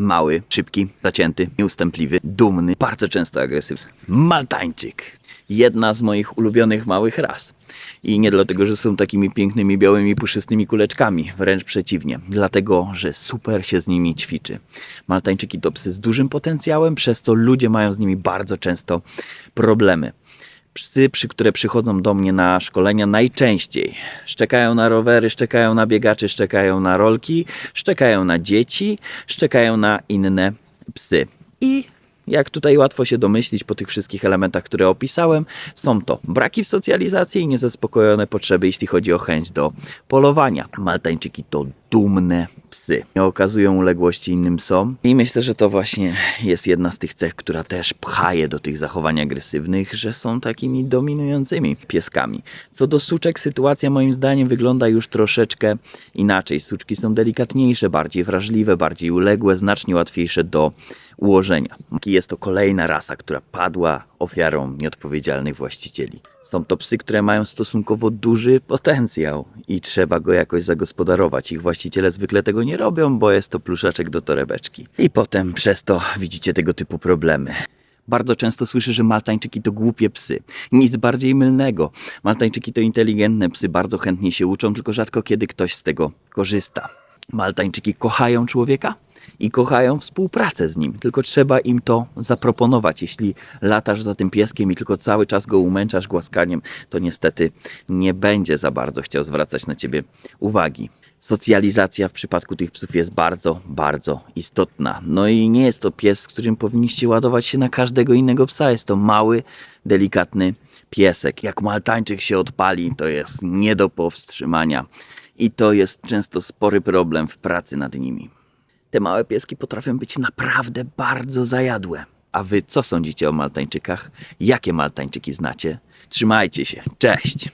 Mały, szybki, zacięty, nieustępliwy, dumny, bardzo często agresywny. Maltańczyk. Jedna z moich ulubionych małych ras. I nie dlatego, że są takimi pięknymi, białymi, puszystymi kuleczkami, wręcz przeciwnie. Dlatego, że super się z nimi ćwiczy. Maltańczyki to psy z dużym potencjałem, przez to ludzie mają z nimi bardzo często problemy. Psy, przy które przychodzą do mnie na szkolenia najczęściej szczekają na rowery, szczekają na biegaczy, szczekają na rolki, szczekają na dzieci, szczekają na inne psy. I jak tutaj łatwo się domyślić po tych wszystkich elementach, które opisałem, są to braki w socjalizacji i niezaspokojone potrzeby, jeśli chodzi o chęć do polowania. Maltańczyki to dumne psy. Nie okazują uległości innym psom i myślę, że to właśnie jest jedna z tych cech, która też pcha je do tych zachowań agresywnych, że są takimi dominującymi pieskami. Co do suczek, sytuacja moim zdaniem wygląda już troszeczkę inaczej. Suczki są delikatniejsze, bardziej wrażliwe, bardziej uległe, znacznie łatwiejsze do ułożenia. Jest to kolejna rasa, która padła ofiarą nieodpowiedzialnych właścicieli. Są to psy, które mają stosunkowo duży potencjał i trzeba go jakoś zagospodarować. Ich właściciele zwykle tego nie robią, bo jest to pluszaczek do torebeczki. I potem przez to widzicie tego typu problemy. Bardzo często słyszę, że Maltańczyki to głupie psy. Nic bardziej mylnego. Maltańczyki to inteligentne psy, bardzo chętnie się uczą, tylko rzadko kiedy ktoś z tego korzysta. Maltańczyki kochają człowieka i kochają współpracę z nim, tylko trzeba im to zaproponować. Jeśli latasz za tym pieskiem i tylko cały czas go umęczasz głaskaniem, to niestety nie będzie za bardzo chciał zwracać na ciebie uwagi. Socjalizacja w przypadku tych psów jest bardzo, bardzo istotna. No i nie jest to pies, z którym powinniście ładować się na każdego innego psa. Jest to mały, delikatny piesek. Jak maltańczyk się odpali, to jest nie do powstrzymania. I to jest często spory problem w pracy nad nimi. Te małe pieski potrafią być naprawdę bardzo zajadłe. A wy co sądzicie o Maltańczykach? Jakie Maltańczyki znacie? Trzymajcie się. Cześć!